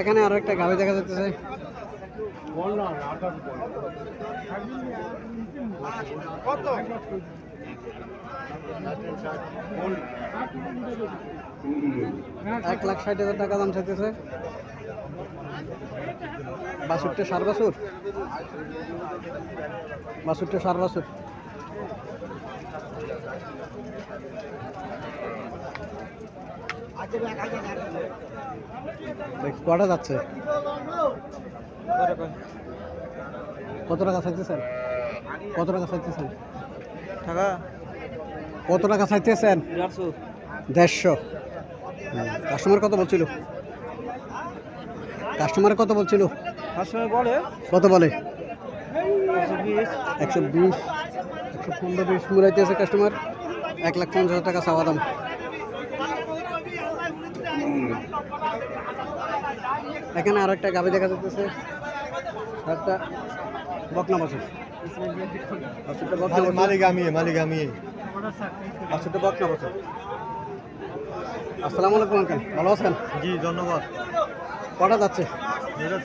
এখানে আরও একটা গাড়ি দেখা যাচ্ছে এক লাখ ষাট হাজার টাকা দাম চাইতেছে। বাসুরটা সার বাসুর বাসুরটা সার বাসুর কটা যাচ্ছে? কত টাকা চাইতেছেন? কত টাকা চাইতেছেন? টাকা? কত টাকা চাইতেছেন? দেড়শো। দেড়শো। কাস্টমার কত বলছিল? কাস্টমার কত বলছিল? কত বলে? একশো বিশ। একশো পনেরো বিশ মুরাইতেছে কাস্টমার এক লাখ পঞ্চাশ হাজার টাকা চাওয়া দাম। এখানে আর একটা গাভি দেখা যাচ্ছে একটা বকনা বছর মালিক আমি মালিক আমি বাছুরটা বকনা বছর আসসালামু আলাইকুম আঙ্কেল। ভালো আছেন? জি ধন্যবাদ। কটা যাচ্ছে? এটা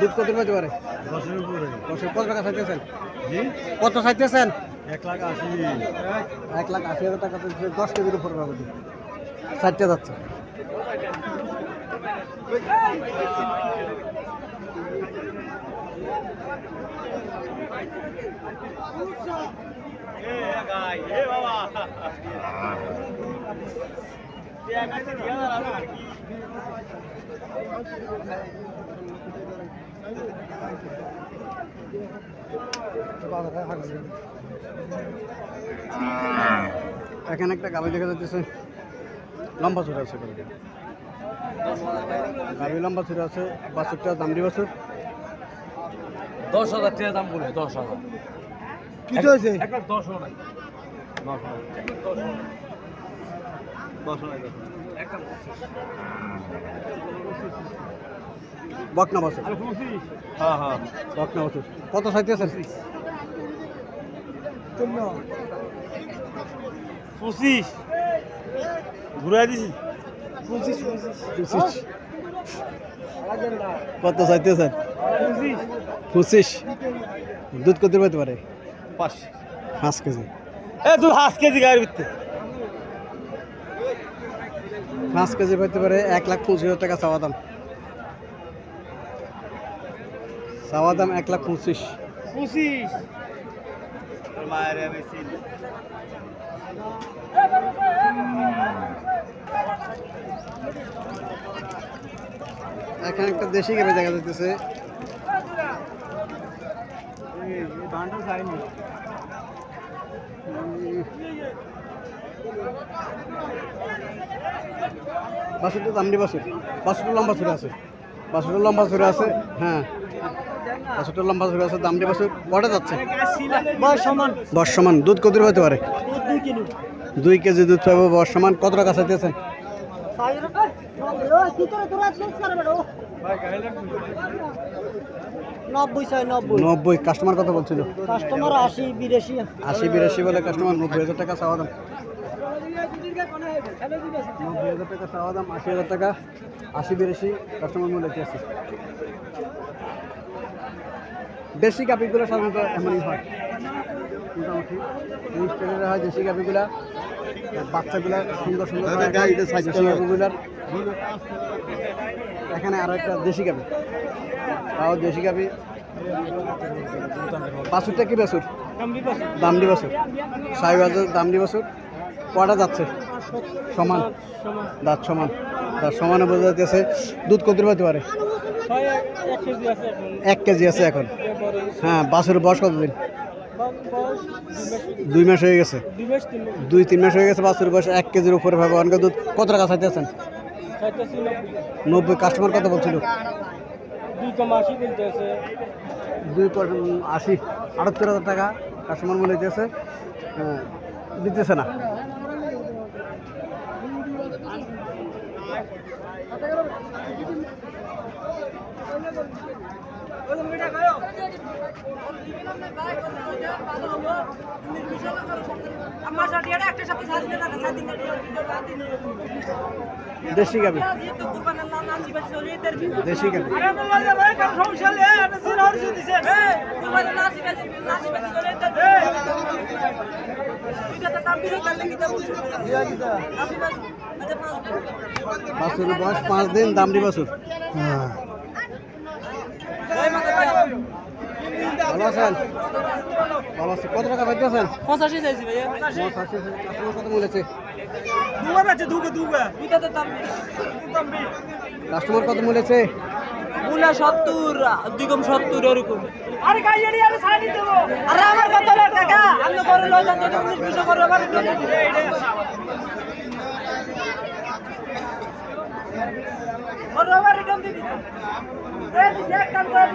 দুধ কত পেতে পারে দশের উপরে। দশের কত টাকা চাইতেছেন? জি? কত চাইতেছেন? এক লাখ আশি। এক লাখ আশি হাজার টাকা দশ কেজির উপর পাবে চারটে যাচ্ছে। এখানে একটা গাভি দেখা যাচ্ছে। লম্বা ছুটে আছে গাভি লম্বা ছুটে আছে বাছুরটা দামড়ি বাছুর দশ হাজার টাকা দাম বলে দশ হাজার। কি হয়েছে দশ হাজার। বকনা হ্যাঁ হ্যাঁ। বকনা কত চাইতেছেন পঁচিশ। ঘুরাই দিছি। কত চাইতেছেন? পঁচিশ। দুধ কত পেতে পারে? পাঁচ। পাঁচ কেজি। এ তুই হাঁস কেজি গাড়ির ভিতরে। পাঁচ কেজি পেতে পারে এক লাখ পঁচিশ হাজার টাকা চাওয়া দাম। চাওয়া দাম এক লাখ পঁচিশ। পঁচিশ। এখানে একটা দেশি গাড়ি দেখা যাচ্ছে বাসুরটা দামড়ি বাসুর। বাসুরটা লম্বা ছুরে আছে। বাসুরটা লম্বা ছুরে আছে হ্যাঁ। বাসুরটা লম্বা ছুরে আছে দামড়ি বাসুর। কটা যাচ্ছে? বর্ষমান। দুধ কত হতে পারে? দুই কেজি দুধ পাবো বর্ষমান। কত টাকা চাইতেছেন নব্বই ছয় নব্বই নব্বই কাস্টমার কত বলছিল? কাস্টমার আশি বিরাশি। আশি বিরাশি বলে কাস্টমার নব্বই হাজার টাকা চাওয়া দাম। নব্বই হাজার টাকা চাওয়া দাম আশি হাজার টাকা। আশি বিরাশি কাস্টমার মূল্য আছে? দেশি কাপিগুলো সাধারণত এমনই হয়। মোটামুটি। হয় দেশি কাপিগুলা। বাচ্চাগুলা সুন্দর সুন্দর কাপিগুলার এখানে আরও একটা দেশি কাপি তাও দেশি কাপি বাছুরটা কি বাছুর? দামডি বাছুর। সাহেবাজের দামডি বাছুর। কটা যাচ্ছে? সমান? দাঁত সমান। দাঁত সমানে বোঝা যাচ্ছে দুধ কত হতে পারে? এক কেজি আছে এখন। হ্যাঁ বাছুরের বয়স কতদিন? দুই মাস হয়ে গেছে। দুই তিন মাস হয়ে গেছে বাছুরের বয়স এক কেজির উপরে ভাবে। অনেক দুধ কত টাকা চাইতেছেন নব্বই। কাস্টমার কত বলছিল? দুই আশি। আটাত্তর হাজার টাকা কাস্টমার মূল্য দিতেছে। হ্যাঁ, দিতেছে না আমার সাথে একটা সাথে সাথে না সাথে দেশি গাবি দেশি গাবি কুরবানের না সিবাস না সিবাস চলে এদের এটা তো দাম দিলে কালে কি দাম আমি বাস এটা পাঁচ বয়স পাঁচ দিন দামড়ি বাছুর এই ভালো আছেন? ভালো আছে। কত টাকা পাইতেছেন পঁচাশি চাইছি পঁচাশি কাস্টমার কত বলেছে দুবার আছে দুগে দুগে। দুইটা দাম কাস্টমার কত বলেছে মুলা সত্তর দ্বিগম সত্তর এরকম। আরে দেবো আমার কত টাকা? আমি উনিশ বিশ করে আবার বড় আবার রিটার্ন দিবি এই দিছে এক কাম করে